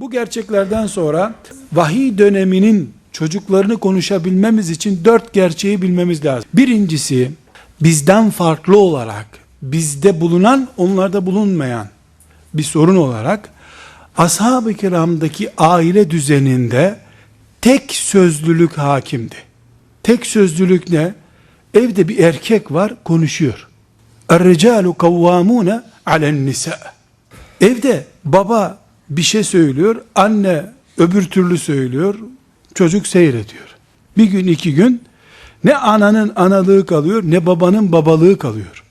Bu gerçeklerden sonra vahiy döneminin çocuklarını konuşabilmemiz için dört gerçeği bilmemiz lazım. Birincisi bizden farklı olarak bizde bulunan onlarda bulunmayan bir sorun olarak ashab-ı kiramdaki aile düzeninde tek sözlülük hakimdi. Tek sözlülük ne? Evde bir erkek var konuşuyor. Er-ricalu kavvamune alen nisa. Evde baba bir şey söylüyor, anne öbür türlü söylüyor, çocuk seyrediyor. Bir gün iki gün ne ananın analığı kalıyor ne babanın babalığı kalıyor.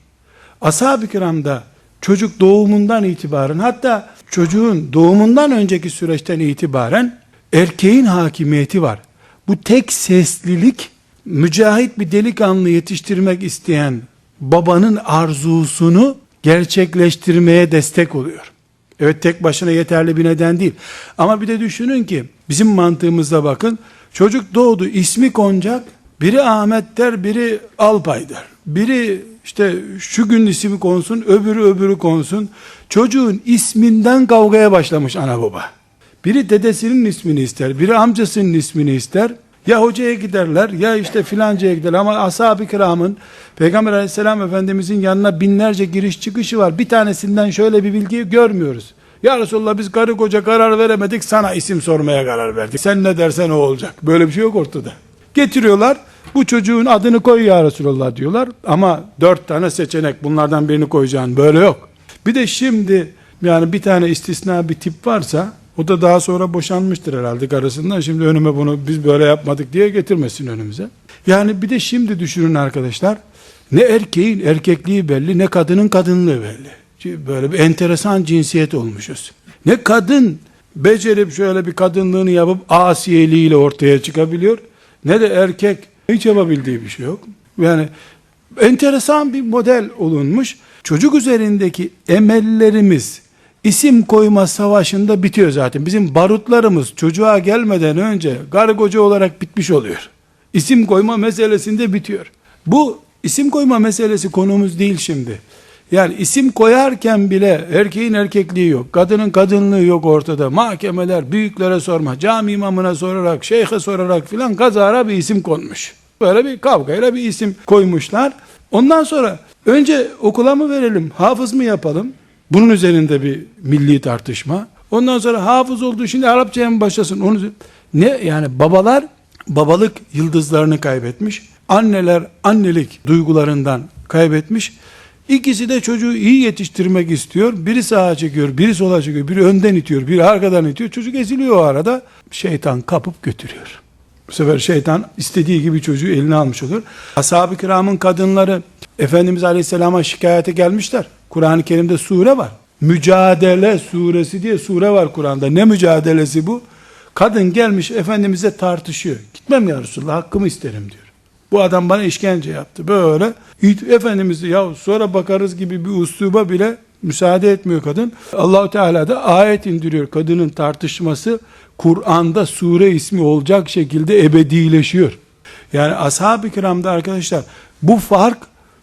Ashab-ı kiramda çocuk doğumundan itibaren hatta çocuğun doğumundan önceki süreçten itibaren erkeğin hakimiyeti var. Bu tek seslilik mücahit bir delikanlı yetiştirmek isteyen babanın arzusunu gerçekleştirmeye destek oluyor. Evet tek başına yeterli bir neden değil. Ama bir de düşünün ki bizim mantığımızda bakın çocuk doğdu ismi konacak biri Ahmet der biri Alpay der. Biri işte şu gün ismi konsun öbürü öbürü konsun. Çocuğun isminden kavgaya başlamış ana baba. Biri dedesinin ismini ister, biri amcasının ismini ister. Ya hocaya giderler ya işte filancaya giderler ama ashab-ı kiramın Peygamber aleyhisselam efendimizin yanına binlerce giriş çıkışı var. Bir tanesinden şöyle bir bilgi görmüyoruz. Ya Resulallah biz karı koca karar veremedik sana isim sormaya karar verdik. Sen ne dersen o olacak. Böyle bir şey yok ortada. Getiriyorlar bu çocuğun adını koy ya Resulallah diyorlar. Ama dört tane seçenek bunlardan birini koyacaksın. Böyle yok. Bir de şimdi yani bir tane istisna bir tip varsa o da daha sonra boşanmıştır herhalde karısından. Şimdi önüme bunu biz böyle yapmadık diye getirmesin önümüze. Yani bir de şimdi düşünün arkadaşlar. Ne erkeğin erkekliği belli ne kadının kadınlığı belli. Böyle bir enteresan cinsiyet olmuşuz. Ne kadın becerip şöyle bir kadınlığını yapıp asiyeliğiyle ortaya çıkabiliyor. Ne de erkek hiç yapabildiği bir şey yok. Yani enteresan bir model olunmuş. Çocuk üzerindeki emellerimiz isim koyma savaşında bitiyor zaten. Bizim barutlarımız çocuğa gelmeden önce koca olarak bitmiş oluyor. İsim koyma meselesinde bitiyor. Bu isim koyma meselesi konumuz değil şimdi. Yani isim koyarken bile erkeğin erkekliği yok, kadının kadınlığı yok ortada. Mahkemeler büyüklere sorma, cami imamına sorarak, şeyhe sorarak filan kazara bir isim konmuş. Böyle bir kavgayla bir isim koymuşlar. Ondan sonra önce okula mı verelim, hafız mı yapalım? Bunun üzerinde bir milli tartışma. Ondan sonra hafız oldu şimdi Arapçaya mı başlasın? Onu ne yani babalar babalık yıldızlarını kaybetmiş. Anneler annelik duygularından kaybetmiş. İkisi de çocuğu iyi yetiştirmek istiyor. Biri sağa çekiyor, biri sola çekiyor, biri önden itiyor, biri arkadan itiyor. Çocuk eziliyor o arada. Şeytan kapıp götürüyor. Bu sefer şeytan istediği gibi çocuğu eline almış olur. Ashab-ı kiramın kadınları Efendimiz Aleyhisselam'a şikayete gelmişler. Kur'an-ı Kerim'de sure var. Mücadele suresi diye sure var Kur'an'da. Ne mücadelesi bu? Kadın gelmiş Efendimiz'e tartışıyor. Gitmem ya Resulallah hakkımı isterim diyor. Bu adam bana işkence yaptı. Böyle Efendimiz ya sonra bakarız gibi bir usluba bile müsaade etmiyor kadın. Allahu Teala da ayet indiriyor. Kadının tartışması Kur'an'da sure ismi olacak şekilde ebedileşiyor. Yani ashab-ı kiramda arkadaşlar bu fark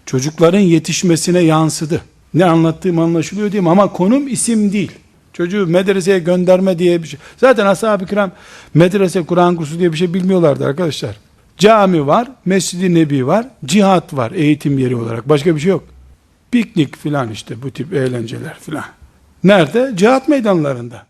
çocukların yetişmesine yansıdı. Ne anlattığım anlaşılıyor diyeyim ama konum isim değil. Çocuğu medreseye gönderme diye bir şey. Zaten ashab-ı kiram medrese Kur'an kursu diye bir şey bilmiyorlardı arkadaşlar. Cami var, Mescid-i Nebi var, cihat var eğitim yeri olarak. Başka bir şey yok. Piknik filan işte bu tip eğlenceler filan. Nerede? Cihat meydanlarında.